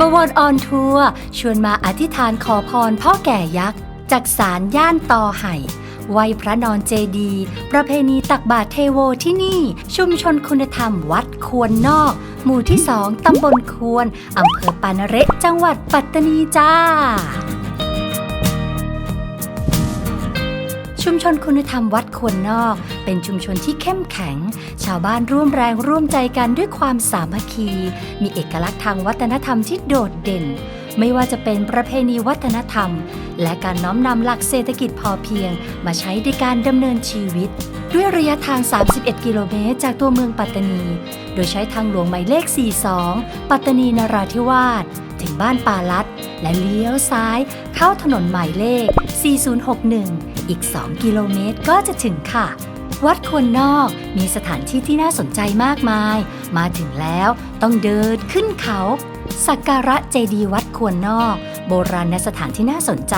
บวรออนทัวร์ชวนมาอธิษฐานขอพรพ่อแก่ยักษ์ จากศาลย่านตอไห่ไหวพระนอนเจดี ประเพณีตักบาตรเทโวที่นี่ ชุมชนคุณธรรมวัดควรนอก หมู่ที่สองตำบลควรอำเภอปานเระจังหวัดปัตตานีจ้า ชุมชนคุณธรรมวัดควรนอก เป็นชุมชนที่เข้มแข็ง ชาวบ้านร่วมแรงร่วมใจกันด้วยความสามัคคี มีเอกลักษณ์ทางวัฒนธรรมที่โดดเด่น ไม่ว่าจะเป็นประเพณีวัฒนธรรม และการน้อมนำหลักเศรษฐกิจพอเพียง มาใช้ในการดำเนินชีวิต ด้วยระยะทาง 31 กิโลเมตร จากตัวเมืองปัตตานี โดยใช้ทางหลวงหมายเลข 42 ปัตตานีนราธิวาส ถึงบ้านปาลัด และเลี้ยวซ้ายเข้าถนนหมายเลข 4061 อีก 2 กิโลเมตรก็จะถึงค่ะ วัดควรนอกมีสถานที่ที่น่าสนใจมากมาย มาถึงแล้วต้องเดินขึ้นเขาสักการะเจดีวัดควรนอก โบราณสถานที่น่าสนใจ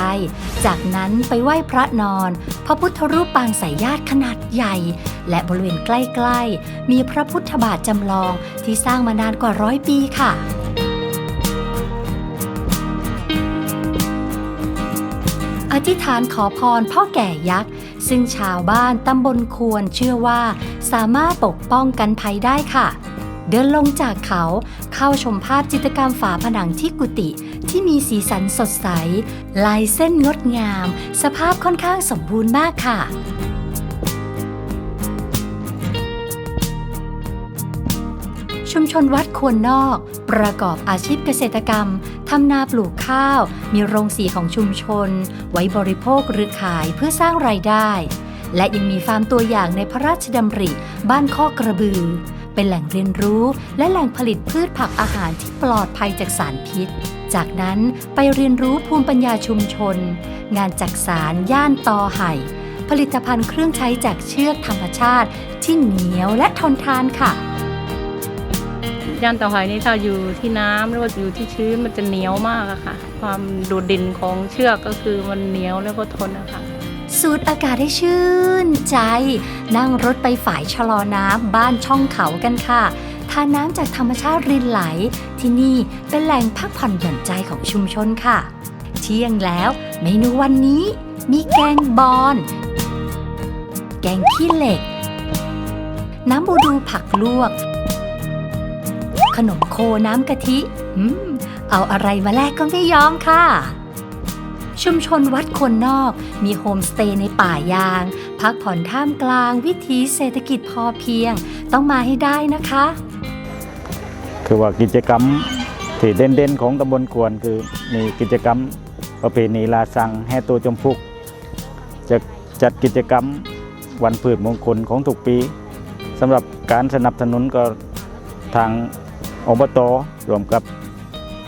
จากนั้นไปไหว้พระนอน พระพุทธรูปปางสายญาติขนาดใหญ่ และบริเวณใกล้ ๆ มีพระพุทธบาทจำลองที่สร้างมานานกว่าร้อยปีค่ะ อธิษฐานขอพรพ่อแก่ยักษ์ ซึ่งชาวบ้านตำบลควรเชื่อว่า สามารถปกป้องกันภัยได้ค่ะ เดินลงจากเขาเข้าชมภาพจิตรกรรมฝาผนังที่กุฏิที่มีสีสันสดใส ลายเส้นงดงาม สภาพค่อนข้างสมบูรณ์มากค่ะ ชุมชนวัดควรนอก ประกอบอาชีพเกษตรกรรม ทำนาปลูกข้าว มีโรงสีของชุมชน ไว้บริโภคหรือขายเพื่อสร้างรายได้ และยังมีฟาร์มตัวอย่างในพระราชดำริ บ้านข้อกระบือ เป็นแหล่งเรียนรู้และแหล่งผลิตพืชผักอาหารที่ปลอดภัยจากสารพิษ จากนั้นไปเรียนรู้ภูมิปัญญาชุมชน งานจักสารย่านตอไห่ผลิตภัณฑ์เครื่องใช้จากเชือกธรรมชาติที่เหนียวและทนทานค่ะ ย่านเตาไห่นี่ถ้าอยู่ที่น้ำหรือว่าอยู่ที่ชื้นมันจะเหนียวมากอะค่ะ ความโดดเด่นของเชือกก็คือมันเหนียวแล้วก็ทนนะค่ะ สูดอากาศให้ชื่นใจ นั่งรถไปฝ่ายชะลอน้ำบ้านช่องเขากันค่ะทานน้ำจากธรรมชาติรินไหล ที่นี่เป็นแหล่งพักผ่อนหย่อนใจของชุมชนค่ะ เที่ยงแล้ว เมนูวันนี้ มีแกงบอน แกงขี้เหล็ก น้ำบูดูผักลวก ขนมโคน้ำกะทิอืมเอาอะไรมาแลกก็ไม่ยอมค่ะ ชุมชนวัดคนนอกมีโฮมสเตย์ในป่ายาง พักผ่อนท่ามกลางวิถีเศรษฐกิจพอเพียง ต้องมาให้ได้นะคะ คือว่ากิจกรรมที่เด่นๆของตำบลกวนคือมีกิจกรรมประเพณีลาสังแห่ตัวจมพุก จะจัดกิจกรรมวันพืชมงคลของทุกปีสำหรับการสนับสนุนก็ทาง อบตรวมกับ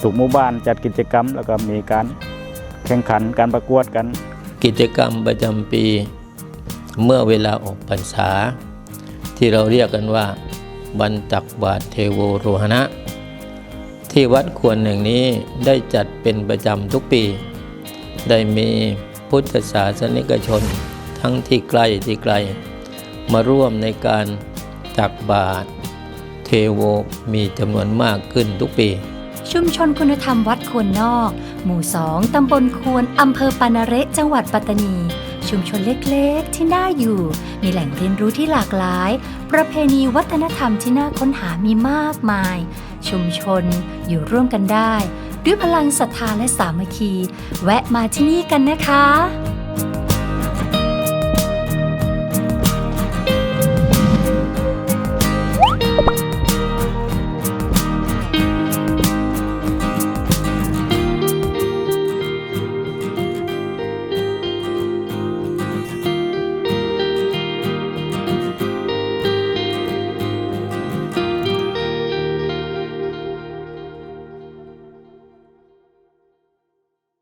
ทุกหมู่บ้านจัดกิจกรรม แล้วก็มีการแข่งขันการประกวดกัน กิจกรรมประจำปีเมื่อเวลาออกพรรษา ที่เราเรียกกันว่าวันตักบาตรเทโวโรหณะ ที่วัดควรแห่งนี้ได้จัดเป็นประจำทุกปี ได้มีพุทธศาสนิกชนทั้งที่ใกล้ที่ไกล มาร่วมในการตักบาตร เทโวมีจำนวนมากขึ้นทุกปี ชุมชนคุณธรรมวัดควรนอก หมู่สองตำบลควรอำเภอปานาเระจังหวัดปัตตานี ชุมชนเล็กๆ ที่น่าอยู่ มีแหล่งเรียนรู้ที่หลากหลาย ประเพณีวัฒนธรรมที่น่าค้นหามีมากมาย ชุมชนอยู่ร่วมกันได้ ด้วยพลังศรัทธาและสามัคคี แวะมาที่นี่กันนะคะ